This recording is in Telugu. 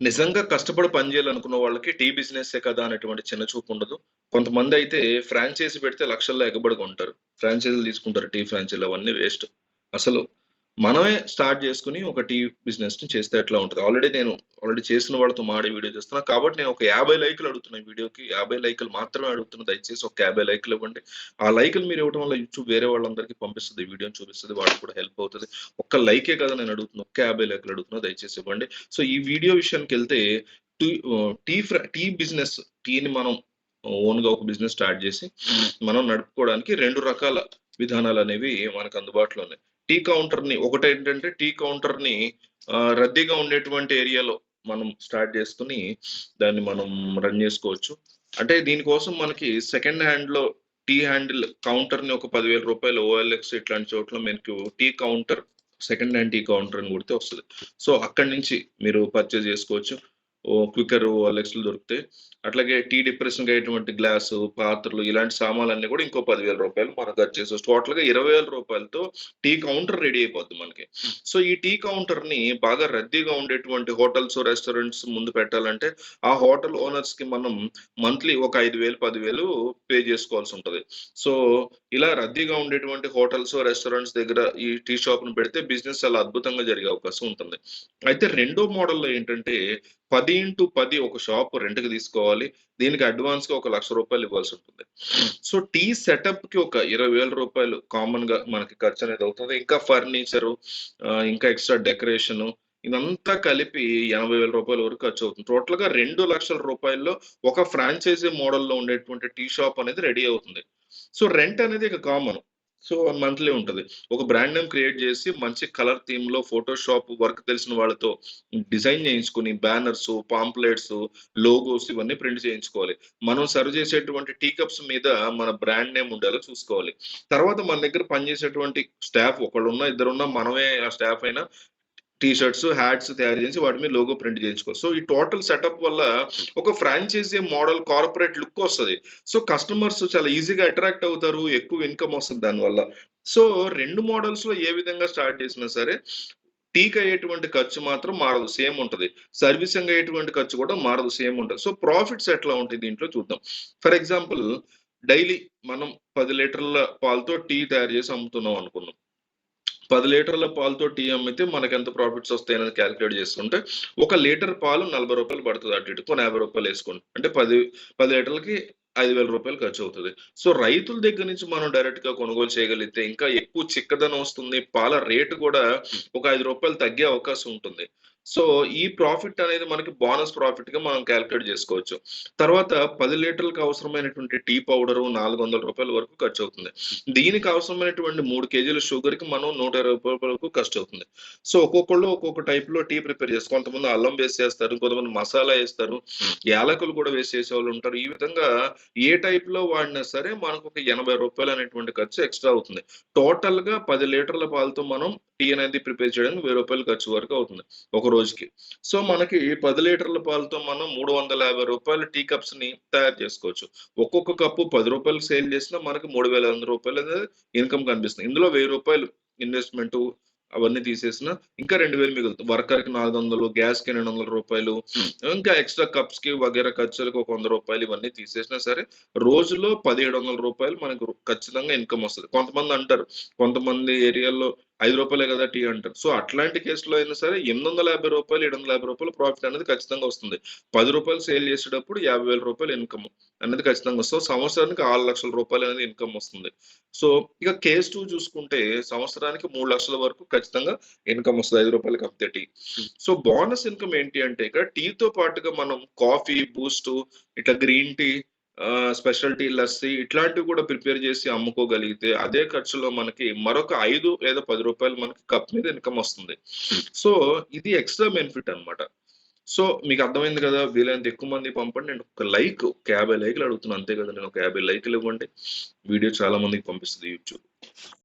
నిజంగా కష్టపడి పని చేయాలనుకున్న వాళ్ళకి టీ బిజినెస్సే కదా అనేటువంటి చిన్న చూపు ఉండదు. కొంతమంది అయితే ఫ్రాంచైజీ పెడితే లక్షల్లో ఎగబడి ఉంటారు ఫ్రాంచైజీలు తీసుకుంటారు టీ ఫ్రాంచైజీలు అవన్నీ వేస్ట్. అసలు మనమే స్టార్ట్ చేసుకొని ఒక టీ బిజినెస్‌ని చేస్తే ఎట్లా ఉంటుంది ఆల్రెడీ నేను ఆల్రెడీ చేసిన వాళ్ళతో మాడే వీడియో చేస్తున్నా. కాబట్టి నేను ఒక 50 లైకులు అడుగుతున్నా వీడియోకి. 50 లైకులు మాత్రమే అడుగుతున్నా. దయచేసి ఒక 50 లైకులు ఇవ్వండి. ఆ లైకులు మీరు ఇవ్వడం వల్ల యూట్యూబ్ వేరే వాళ్ళందరికీ పంపిస్తుంది వీడియోని చూపిస్తుంది వాళ్ళకి కూడా హెల్ప్ అవుతుంది ఒక్క లైకే కదా నేను అడుగుతున్నా. ఒక్క 50 లైకులు అడుగుతున్నా. దయచేసి ఇవ్వండి. సో ఈ వీడియో విషయానికెళ్తే టీ టీ టీ బిజినెస్ టీని మనం ఓన్‌గా ఒక బిజినెస్ స్టార్ట్ చేసి మనం నడుపుకోవడానికి రెండు రకాల విధానాలు అనేవి మనకు అందుబాటులో ఉన్నాయి. టీ కౌంటర్‌ని ఒకటేంటంటే టీ కౌంటర్‌ని ని రద్దీగా ఉండేటువంటి ఏరియాలో మనం స్టార్ట్ చేసుకుని దాన్ని మనం రన్ చేసుకోవచ్చు. అంటే దీనికోసం మనకి సెకండ్ హ్యాండ్‌లో టీ హ్యాండిల్ కౌంటర్‌ని ఒక పదివేల రూపాయలు ఓఎల్ఎక్స్ ఇట్లాంటి చోట్ల మీకు tea counter second hand tea counter అని కొడితే వస్తుంది సో అక్కడి నుంచి మీరు పర్చేజ్ చేసుకోవచ్చు. క్వికర్, ఓఎల్ఎక్స్‌లు దొరుకుతాయి. అట్లాగే టీ డిప్రెషన్‌కి అయ్యేటువంటి గ్లాసు, పాత్రలు ఇలాంటి సామాన్లన్నీ కూడా ఇంకో పదివేల రూపాయలు మనం ఖర్చు చేసుకోవచ్చు. టోటల్‌గా రూ. 20,000తో టీ కౌంటర్ రెడీ అయిపోద్ది మనకి. సో ఈ టీ కౌంటర్‌ని బాగా రద్దీగా ఉండేటువంటి హోటల్స్, రెస్టారెంట్స్ ముందు పెట్టాలంటే ఆ హోటల్ ఓనర్స్‌కి మనం మంత్లీ ఒక ఐదు వేలు పదివేలు పే చేసుకోవాల్సి ఉంటుంది సో ఇలా రద్దీగా ఉండేటువంటి హోటల్స్, రెస్టారెంట్స్ దగ్గర ఈ టీ షాప్‌ని పెడితే బిజినెస్ చాలా అద్భుతంగా జరిగే అవకాశం ఉంటుంది. అయితే రెండో మోడల్‌లో ఏంటంటే 10x10 ఒక షాప్ రెంట్‌కి తీసుకోవాలి. దీనికి అడ్వాన్స్‌గా ఒక లక్ష రూపాయలు ఇవ్వాల్సి ఉంటుంది. సో టీ సెటప్‌కి ఒక రూ. 20,000 కామన్‌గా మనకి ఖర్చు అనేది అవుతుంది ఇంకా ఫర్నిచరు ఇంకా ఎక్స్‌ట్రా డెకరేషను ఇదంతా కలిపి ఎనభై వేల రూపాయల వరకు ఖర్చు అవుతుంది. టోటల్‌గా రూ. 2,00,000లో ఒక ఫ్రాంచైజీ మోడల్‌లో ఉండేటువంటి టీ షాప్ అనేది రెడీ అవుతుంది. సో రెంట్ అనేది ఇక కామన్. సో మంత్లీ ఉంటుంది ఒక బ్రాండ్ నేమ్ క్రియేట్ చేసి మంచి కలర్ థీమ్‌లో ఫోటోషాప్ వర్క్ తెలిసిన వాళ్ళతో డిజైన్ చేయించుకొని బ్యానర్స్ పాంప్లెట్స్ లోగోస్ ఇవన్నీ ప్రింట్ చేయించుకోవాలి. మనం సర్వ్ చేసేటువంటి టీ కప్స్ మీద మన బ్రాండ్ నేమ్ ఉండేలా చూసుకోవాలి. తర్వాత మన దగ్గర పనిచేసేటువంటి స్టాఫ్ ఒకళ్ళున్నా, ఇద్దరున్నా మనమే ఆ స్టాఫ్ అయినా టీ షర్ట్స్, హ్యాట్స్ తయారు చేసి వాటి మీద లోగో ప్రింట్ చేయించుకో సో ఈ టోటల్ సెటప్ వల్ల ఒక ఫ్రాంచైజీ మోడల్ కార్పొరేట్ లుక్ వస్తుంది సో కస్టమర్స్ చాలా ఈజీగా అట్రాక్ట్ అవుతారు. ఎక్కువ ఇన్‌కమ్ వస్తుంది దానివల్ల. సో 2 మోడల్స్‌లో ఏ విధంగా స్టార్ట్ చేసినా సరే టీకి అయ్యేటువంటి ఖర్చు మాత్రం మారదు. సేమ్ ఉంటుంది సర్వీసింగ్ అయ్యేటువంటి ఖర్చు కూడా మారదు. సేమ్ ఉంటుంది సో ప్రాఫిట్స్ ఎట్లా ఉంటాయి దీంట్లో చూద్దాం. ఫర్ ఎగ్జాంపుల్ డైలీ మనం పది లీటర్ల పాలతో టీ తయారు చేసి అమ్ముతున్నాం అనుకున్నాం పది లీటర్ల పాలతో టీ అమ్మితే ఎంత ప్రాఫిట్స్ వస్తాయని క్యాలిక్యులేట్ చేసుకుంటే ఒక లీటర్ పాలు నలభై రూపాయలు పడుతుంది అటు ఇటు. కొన్ని యాభై రూపాయలు వేసుకుంటే అంటే పది పది లీటర్లకి రూ. 5,000 ఖర్చు అవుతుంది సో రైతుల దగ్గర నుంచి మనం డైరెక్ట్‌గా కొనుగోలు చేయగలిగితే ఇంకా ఎక్కువ చిక్కదనం వస్తుంది. పాల రేటు కూడా ఒక ఐదు రూపాయలు తగ్గే అవకాశం ఉంటుంది. సో ఈ ప్రాఫిట్ అనేది మనకి బోనస్ ప్రాఫిట్గా మనం క్యాలిక్యులేట్ చేసుకోవచ్చు. తర్వాత పది లీటర్లకు అవసరమైనటువంటి టీ పౌడర్ నాలుగు వందల రూపాయల వరకు ఖర్చు అవుతుంది. దీనికి అవసరమైనటువంటి మూడు కేజీల షుగర్‌కి మనం రూ. 120 వరకు ఖర్చు అవుతుంది. సో ఒక్కొక్కళ్ళు ఒక్కొక్క టైప్లో టీ ప్రిపేర్ చేస్తారు. కొంతమంది అల్లం వేసి చేస్తారు. కొంతమంది మసాలా వేస్తారు యాలకులు కూడా వేసి చేసేవాళ్ళు ఉంటారు. ఈ విధంగా ఏ టైప్లో వాడినా సరే మనకు ఒక ఎనభై రూపాయలు అనేటువంటి ఖర్చు ఎక్స్‌ట్రా అవుతుంది. టోటల్గా పది లీటర్ల పాలతో మనం టీ అనేది ప్రిపేర్ చేయడానికి వెయ్యి రూపాయలు ఖర్చు వరకు అవుతుంది. ఒక రోజుకి. సో మనకి పది లీటర్ల పాలతో మనం మూడు వందల యాభై రూపాయల టీ కప్స్ని తయారు చేసుకోవచ్చు. ఒక్కొక్క కప్పు పది రూపాయలు సేల్ చేసినా మూడు వేల 3,100 అనేది ఇన్‌కమ్ కనిపిస్తుంది. ఇందులో వెయ్యి రూపాయలు ఇన్వెస్ట్మెంట్ అవన్నీ తీసేసినా ఇంకా 2,000 మిగులుతుంది. వర్కర్‌కి 400 గ్యాస్‌కి రూ. 800 ఇంకా ఎక్స్‌ట్రా కప్స్‌కి వగైరా ఖర్చులకు ఒక వంద రూపాయలు ఇవన్నీ తీసేసినా సరే రోజులో పదిహేడు వందల రూపాయలు మనకు ఖచ్చితంగా ఇన్‌కమ్ వస్తది. కొంతమంది అంటారు. కొంతమంది ఏరియాల్లో ఐదు రూపాయలే కదా టీ అంటారు. సో అట్లాంటి కేసులో అయినా సరే ఎనిమిది వందల యాభై రూపాయలు ఏడు వందల యాభై రూపాయలు ప్రాఫిట్ అనేది ఖచ్చితంగా వస్తుంది. పది రూపాయలు సేల్ చేసేటప్పుడు యాభై వేల రూపాయలు ఇన్‌కమ్ అనేది ఖచ్చితంగా వస్తుంది సో సంవత్సరానికి రూ. 6,00,000 అనేది ఇన్‌కమ్ వస్తుంది. సో ఇక కేస్ టూ చూసుకుంటే సంవత్సరానికి మూడు లక్షల వరకు ఖచ్చితంగా ఇన్‌కమ్ వస్తుంది ఐదు రూపాయలకి అప్తే టీ. సో బోనస్ ఇన్‌కమ్ ఏంటి అంటే ఇక టీతో పాటుగా మనం కాఫీ, బూస్టు ఇట్లా గ్రీన్ టీ స్పెషల్ టీ, లస్సీ ఇట్లాంటివి కూడా ప్రిపేర్ చేసి అమ్ముకోగలిగితే అదే ఖర్చులో మనకి మరొక ఐదు లేదా పది రూపాయలు మనకి కప్ మీద ఇన్‌కమ్ వస్తుంది. సో ఇది ఎక్స్‌ట్రా బెనిఫిట్ అన్నమాట. సో మీకు అర్థమైంది కదా! వీలైనంత ఎక్కువ మందికి పంపండి. నేను ఒక లైక్ ఒక యాభై లైక్లు అడుగుతున్నాను అంతే నేను ఒక యాభై లైక్లు ఇవ్వండి. వీడియో చాలా మందికి పంపిస్తుంది యూట్యూబ్.